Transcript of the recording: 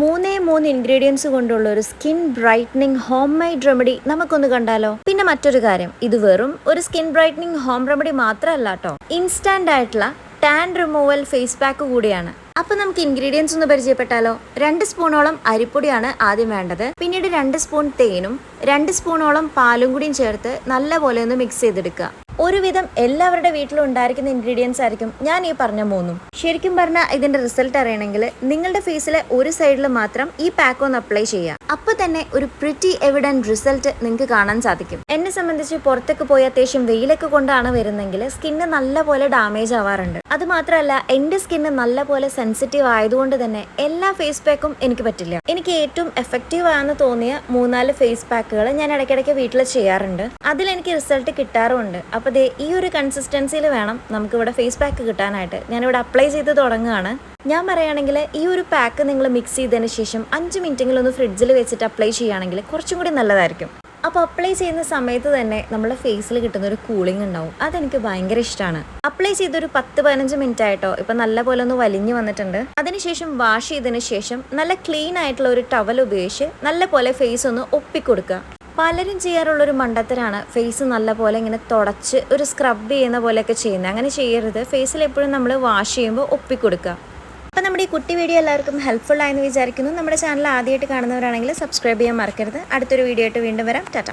മൂന്നേ മൂന്ന് ഇൻഗ്രീഡിയൻസ് കൊണ്ടുള്ള ഒരു skin brightening home made remedy നമുക്കൊന്ന് കണ്ടാലോ? പിന്നെ മറ്റൊരു കാര്യം ഇത് വെറും ഒരു സ്കിൻ ബ്രൈറ്റനിങ് ഹോം റെമഡി മാത്രമല്ല കേട്ടോ ഇൻസ്റ്റന്റ് ആയിട്ടുള്ള ടാൻ റിമൂവൽ ഫേസ് പാക്ക് കൂടിയാണ്. അപ്പൊ നമുക്ക് ഇൻഗ്രീഡിയൻസ് ഒന്ന് പരിചയപ്പെട്ടാലോ? രണ്ട് സ്പൂണോളം അരിപ്പൊടിയാണ് ആദ്യം വേണ്ടത്. പിന്നീട് രണ്ട് സ്പൂൺ തേനും രണ്ട് സ്പൂണോളം പാലും കൂടിയും ചേർത്ത് നല്ലപോലെ ഒന്ന് മിക്സ് ചെയ്തെടുക്കുക. ഒരുവിധം എല്ലാവരുടെ വീട്ടിലും ഉണ്ടായിരിക്കുന്ന ഇൻഗ്രീഡിയൻസ് ആയിരിക്കും ഞാൻ ഈ പറഞ്ഞ മൂന്നും. ശരിക്കും പറഞ്ഞാൽ ഇതിന്റെ റിസൾട്ട് അറിയണമെങ്കിൽ നിങ്ങളുടെ ഫേസിലെ ഒരു സൈഡിൽ മാത്രം ഈ പാക്ക് ഒന്ന് അപ്ലൈ ചെയ്യുക അപ്പൊ തന്നെ ഒരു പ്രിറ്റി എവിഡന്റ് റിസൾട്ട് നിങ്ങൾക്ക് കാണാൻ സാധിക്കും. എന്നെ സംബന്ധിച്ച് പുറത്തേക്ക് പോയി അത്യാവശ്യം വെയിലൊക്കെ കൊണ്ടാണ് വരുന്നെങ്കിൽ സ്കിന്ന് നല്ലപോലെ ഡാമേജ് ആവാറുണ്ട്. അത് മാത്രമല്ല എന്റെ സ്കിന്ന് നല്ലപോലെ സെൻസിറ്റീവ് ആയതുകൊണ്ട് തന്നെ എല്ലാ ഫേസ് പാക്കും എനിക്ക് പറ്റില്ല. എനിക്ക് ഏറ്റവും എഫക്റ്റീവ് ആണെന്ന് തോന്നിയ മൂന്നാൽ ഫേസ് പാക്കുകൾ ഞാൻ ഇടയ്ക്കിടയ്ക്ക് വീട്ടിൽ ചെയ്യാറുണ്ട്. അതിൽ എനിക്ക് റിസൾട്ട് കിട്ടാറുമുണ്ട്. അപ്പോൾ ദേ ഈ ഒരു കൺസിസ്റ്റൻസിയിൽ വേണം നമുക്ക് ഇവിടെ ഫേസ് പാക്ക് കിട്ടാനായിട്ട്. ഞാനിവിടെ അപ്ലൈ ചെയ്ത് തുടങ്ങുകയാണ്. ഞാൻ പറയുകയാണെങ്കിൽ ഈ ഒരു പാക്ക് നിങ്ങൾ മിക്സ് ചെയ്തതിന് ശേഷം അഞ്ച് മിനിറ്റെങ്കിലും ഒന്ന് ഫ്രിഡ്ജിൽ വെച്ചിട്ട് അപ്ലൈ ചെയ്യുകയാണെങ്കിൽ കുറച്ചും കൂടി നല്ലതായിരിക്കും. അപ്പോൾ അപ്ലൈ ചെയ്യുന്ന സമയത്ത് തന്നെ നമ്മുടെ ഫേസിൽ കിട്ടുന്ന ഒരു കൂളിംഗ് ഉണ്ടാവും. അതെനിക്ക് ഭയങ്കര ഇഷ്ടമാണ്. അപ്ലൈ ചെയ്തൊരു പത്ത് പതിനഞ്ച് മിനിറ്റ് ആയിട്ടോ ഇപ്പം നല്ലപോലെ ഒന്ന് വലിഞ്ഞു വന്നിട്ടുണ്ട്. അതിനുശേഷം വാഷ് ചെയ്തതിന് ശേഷം നല്ല ക്ലീൻ ആയിട്ടുള്ള ഒരു ടവൽ ഉപയോഗിച്ച് നല്ല പോലെ ഫേസ് ഒന്ന് ഒപ്പിക്കൊടുക്കുക. പലരും ചെയ്യാറുള്ള ഒരു മണ്ടത്തരാണ് ഫേസ് നല്ല പോലെ ഇങ്ങനെ തുടച്ച് ഒരു സ്ക്രബ് ചെയ്യുന്ന പോലെയൊക്കെ ചെയ്യുന്നത്. അങ്ങനെ ചെയ്യരുത്. ഫേസിൽ എപ്പോഴും നമ്മൾ വാഷ് ചെയ്യുമ്പോൾ ഒപ്പിക്കൊടുക്കുക. അപ്പോൾ നമ്മുടെ ഈ കുട്ടി വീഡിയോ എല്ലാവർക്കും ഹെൽപ്ഫുൾ ആയെന്ന് വിചാരിക്കുന്നു. നമ്മുടെ ചാനൽ ആദ്യമായിട്ട് കാണുന്നവരാണെങ്കിൽ സബ്സ്ക്രൈബ് ചെയ്യാൻ മറക്കരുത്. അടുത്തൊരു വീഡിയോ ആയിട്ട് വീണ്ടും വരാം. ടാറ്റ.